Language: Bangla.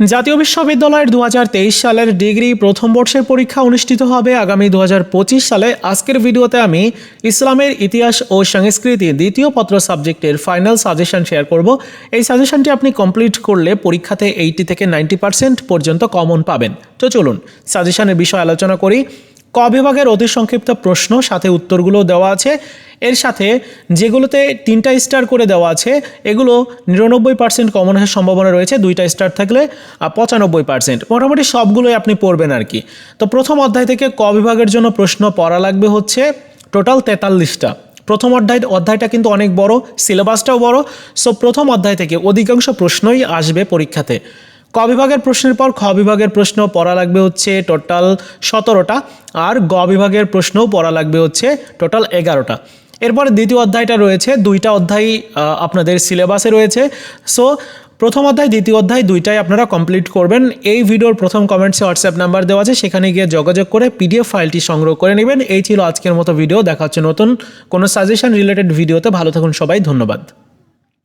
জাতীয় বিশ্ববিদ্যালয়ের দু হাজার তেইশ সালের ডিগ্রি প্রথম বর্ষের পরীক্ষা অনুষ্ঠিত হবে আগামী দু হাজার পঁচিশ সালে। আজকের ভিডিওতে আমি ইসলামের ইতিহাস ও সংস্কৃতি দ্বিতীয় পত্র সাবজেক্টের ফাইনাল সাজেশন শেয়ার করব। এই সাজেশনটি আপনি কমপ্লিট করলে পরীক্ষাতে এইটি থেকে নাইনটি পার্সেন্ট পর্যন্ত কমন পাবেন। তো চলুন, সাজেশনের বিষয় আলোচনা করি। ক বিভাগের অতি সংক্ষিপ্ত প্রশ্ন, সাথে উত্তরগুলো দেওয়া আছে। এর সাথে যেগুলোতে তিনটা স্টার করে দেওয়া আছে, এগুলো নিরানব্বই পার্সেন্ট কমন আসার সম্ভাবনা রয়েছে, দুইটা স্টার থাকলে পঁচানব্বই পার্সেন্ট মোটামুটি সবগুলোই আপনি পড়বেন আর কি। তো প্রথম অধ্যায় থেকে ক বিভাগের জন্য প্রশ্ন পড়া লাগবে হচ্ছে টোটাল তেতাল্লিশটা। প্রথম অধ্যায়, অধ্যায়টা কিন্তু অনেক বড় সিলেবাসটাও বড়। সো প্রথম অধ্যায় থেকে অধিকাংশ প্রশ্নই আসবে পরীক্ষাতে। ক বিভাগের প্রশ্নের পর খ বিভাগের প্রশ্ন পড়া লাগবে হচ্ছে টোটাল সতেরোটা, আর গ বিভাগের প্রশ্নও পড়া লাগবে হচ্ছে টোটাল এগারোটা। এরপরে দ্বিতীয় অধ্যায়টা রয়েছে, দুইটা অধ্যায় আপনাদের সিলেবাসে রয়েছে। সো প্রথম অধ্যায়, দ্বিতীয় অধ্যায় দুইটাই আপনারা কমপ্লিট করবেন। এই ভিডিওর প্রথম কমেন্টসে হোয়াটসঅ্যাপ নাম্বার দেওয়া আছে, সেখানে গিয়ে যোগাযোগ করে পিডিএফ ফাইলটি সংগ্রহ করে নেবেন। এই ছিল আজকের মতো ভিডিও দেখা হচ্ছে নতুন কোনো সাজেশন রিলেটেড ভিডিওতে ভালো থাকুন সবাই, ধন্যবাদ।